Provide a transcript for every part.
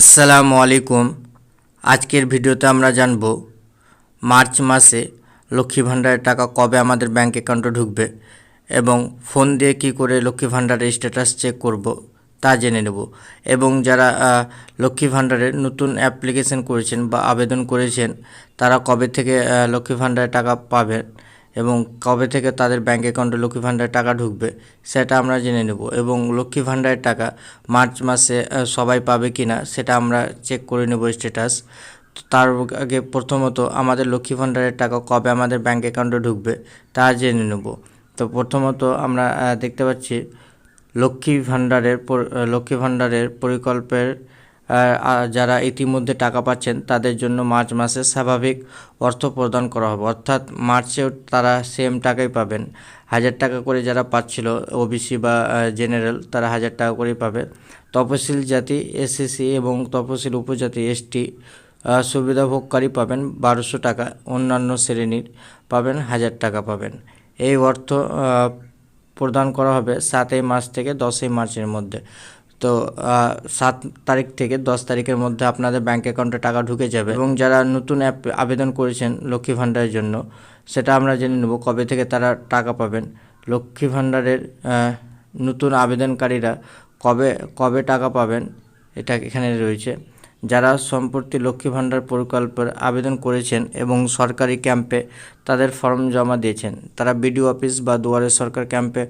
আসসালামু আলাইকুম। আজকের ভিডিওতে আমরা জানব, মার্চ মাসে লক্ষ্মী ভাণ্ডারের টাকা কবে আমাদের ব্যাংক অ্যাকাউন্টে ঢুকবে এবং ফোন দিয়ে কি করে লক্ষ্মী ভাণ্ডারের স্ট্যাটাস চেক করব তা জেনে নেব এবং যারা লক্ষ্মী ভাণ্ডারের নতুন অ্যাপ্লিকেশন করেছেন বা আবেদন করেছেন, তারা কবে থেকে লক্ষ্মী ভাণ্ডারের টাকা পাবেন এবং কবে থেকে তাদের ব্যাংক অ্যাকাউন্টে লক্ষ্মী ভাণ্ডারের টাকা ঢুকবে, সেটা আমরা জেনে নেব। এবং লক্ষ্মী ভাণ্ডারের টাকা মার্চ মাসে সবাই পাবে কি না সেটা আমরা চেক করে নেব স্ট্যাটাস তার আগে প্রথমত আমাদের লক্ষ্মী ভাণ্ডারের টাকা কবে আমাদের ব্যাংক অ্যাকাউন্টে ঢুকবে, তা জেনে নেব। তো প্রথমত আমরা দেখতে পাচ্ছি লক্ষ্মী ভাণ্ডারের লক্ষ্মী ভাণ্ডারের পরিকল্পের যারা ইতিমধ্যে টাকা পাচ্ছেন, তাদের জন্য মার্চ মাসে স্বাভাবিক অর্থ প্রদান করা হবে। অর্থাৎ মার্চেও তারা সেম টাকাই পাবেন। হাজার টাকা করে যারা পাচ্ছিল ওবিসি বা জেনারেল তারা হাজার টাকা করেই পাবে। তপশিল জাতি এসএসসি এবং তপশিল উপজাতি এসটি সুবিধাভোগকারী পাবেন বারোশো টাকা। অন্যান্য শ্রেণির পাবেন হাজার টাকা পাবেন। এই অর্থ প্রদান করা হবে সাতই মার্চ থেকে দশই মার্চের মধ্যে। তো সাত তারিখ থেকে দশ তারিখের মধ্যে আপনাদের ব্যাঙ্ক অ্যাকাউন্টে টাকা ঢুকে যাবে এবং যারা নতুন অ্যাপ আবেদন করেছেন লক্ষ্মী ভাণ্ডারের জন্য, সেটা আমরা জেনে নেব কবে থেকে তারা টাকা পাবেন। লক্ষ্মী ভাণ্ডারের নতুন আবেদনকারীরা কবে কবে টাকা পাবেন, এটা এখানে রয়েছে। যারা সম্প্রতি লক্ষ্মী ভাণ্ডার প্রকল্পের আবেদন করেছেন এবং সরকারি ক্যাম্পে তাদের ফর্ম জমা দিয়েছেন, তারা বিডিও অফিস বা দুয়ারে সরকার ক্যাম্পে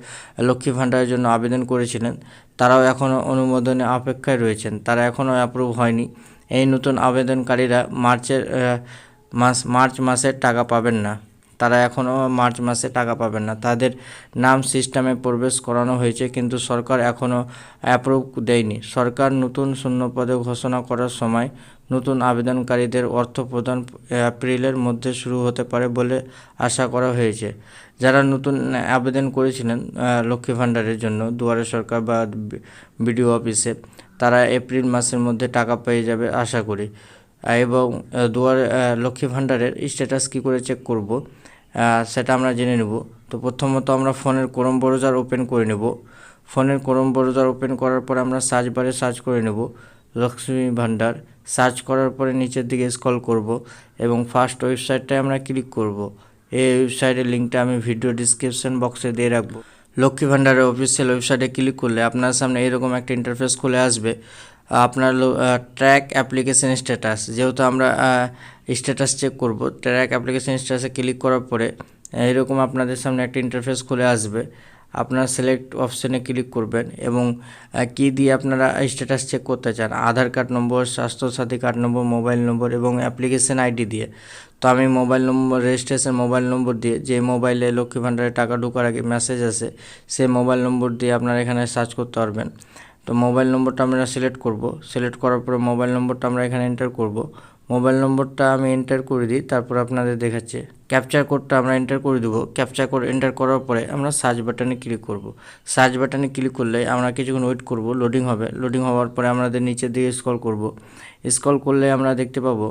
লক্ষ্মী ভাণ্ডারের জন্য আবেদন করেছিলেন, তারাও এখনও অনুমোদনে অপেক্ষায় রয়েছেন, তারা এখনও অ্যাপ্রুভ হয়নি। এই নতুন আবেদনকারীরা মার্চের মাস, মার্চ মাসের টাকা পাবেন না। তারা এখনও মার্চ মাসে টাকা পাবেন না। তাদের নাম সিস্টেমে প্রবেশ করানো হয়েছে, কিন্তু সরকার এখনও অ্যাপ্রুভ দেয়নি। সরকার নতুন শূন্যপদে ঘোষণা করার সময় নতুন আবেদনকারীদের অর্থ প্রদান এপ্রিলের মধ্যে শুরু হতে পারে বলে আশা করা হয়েছে। যারা নতুন আবেদন করেছিলেন লক্ষ্মী ভাণ্ডারের জন্য, দুয়ারে সরকার বা বিডিও অফিসে, তারা এপ্রিল মাসের মধ্যে টাকা পেয়ে যাবে আশা করি। এবং দুয়ারে লক্ষ্মী ভাণ্ডারের স্ট্যাটাস কী করে চেক করব? সেটা আমরা জেনে নেব। তো প্রথমত আমরা ফোনের ক্রোম ব্রাউজার ওপেন করে নেব। ফোনের ক্রোম ব্রাউজার ওপেন করার পরে আমরা সার্চ বারে সার্চ করে নেব, লক্ষ্মী ভাণ্ডার। সার্চ করার পরে নিচের দিকে স্ক্রল করব এবং ফার্স্ট ওয়েবসাইটটায় আমরা ক্লিক করব। এই ওয়েবসাইটের লিঙ্কটা আমি ভিডিও ডিসক্রিপশন বক্সে দিয়ে রাখব। লক্ষ্মী ভাণ্ডারের অফিসিয়াল ওয়েবসাইটে ক্লিক করলে আপনার সামনে এরকম একটা ইন্টারফেস খুলে আসবে। আপনার ট্র্যাক অ্যাপ্লিকেশন স্ট্যাটাস যেহেতু আমরা স্ট্যাটাস চেক করব ট্র্যাক অ্যাপ্লিকেশন স্ট্যাটাসে ক্লিক করার পরে এরকম আপনাদের সামনে একটা ইন্টারফেস খুলে আসবে। আপনারা সিলেক্ট অপশনে ক্লিক করবেন এবং কি দিয়ে আপনারা স্ট্যাটাস চেক করতে চান, Aadhaar card number Swasthyasathi card number mobile number এবং অ্যাপ্লিকেশন আইডি দিয়ে। তো আমি mobile number registration mobile number দিয়ে, যে মোবাইলে লক্ষ্মী ভাণ্ডারে টাকা ঢোকার আগে মেসেজ আসে, সেই মোবাইল নম্বর দিয়ে আপনারা এখানে সার্চ করতে পারবেন। তো মোবাইল নম্বরটা আমরা সিলেক্ট করব। সিলেক্ট করার পরে মোবাইল নম্বরটা আমরা এখানে এন্টার করব। মোবাইল নম্বরটা আমি এন্টার করে দিই, তারপর আপনাদের দেখাচ্ছে। ক্যাপচার কোডটা আমরা এন্টার করে দেবো। ক্যাপচার কোড এন্টার করার পরে আমরা সার্চ বাটনে ক্লিক করব। সার্চ বাটনে ক্লিক করলে আমরা কিছুক্ষণ ওয়েট করব লোডিং হবে। লোডিং হওয়ার পরে আমাদের নিচের দিকে স্ক্রল করব। স্ক্রল করলে আমরা দেখতে পাবো,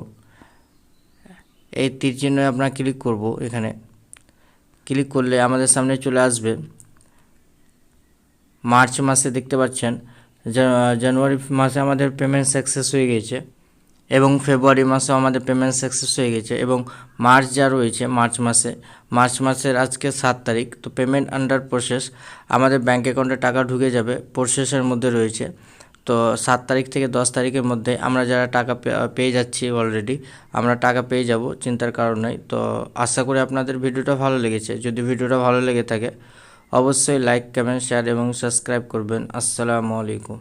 এই তীর চিহ্নে আমরা ক্লিক করব এখানে। ক্লিক করলে আমাদের সামনে চলে আসবে। মার্চ মাসে দেখতে পাচ্ছেন জানুয়ারি মাসে আমাদের পেমেন্ট সাকসেস হয়ে গেছে এবং ফেব্রুয়ারি মাসেও আমাদের পেমেন্ট সাকসেস হয়ে গেছে এবং মার্চ যা রয়েছে মার্চ মাসে, মার্চ মাসের আজকে সাত তারিখ, তো পেমেন্ট আন্ডার প্রসেস আমাদের ব্যাঙ্ক অ্যাকাউন্টে টাকা ঢুকে যাবে প্রসেসের মধ্যে রয়েছে। তো সাত তারিখ থেকে দশ তারিখের মধ্যে আমরা যারা টাকা পেয়ে যাচ্ছি অলরেডি আমরা টাকা পেয়ে যাব, চিন্তার কারণ নাই। তো আশা করি আপনাদের ভিডিওটা ভালো লেগেছে। যদি ভিডিওটা ভালো লেগে থাকে অবশ্যই লাইক কমেন্ট শেয়ার এবং সাবস্ক্রাইব করবেন। আসসালামু আলাইকুম।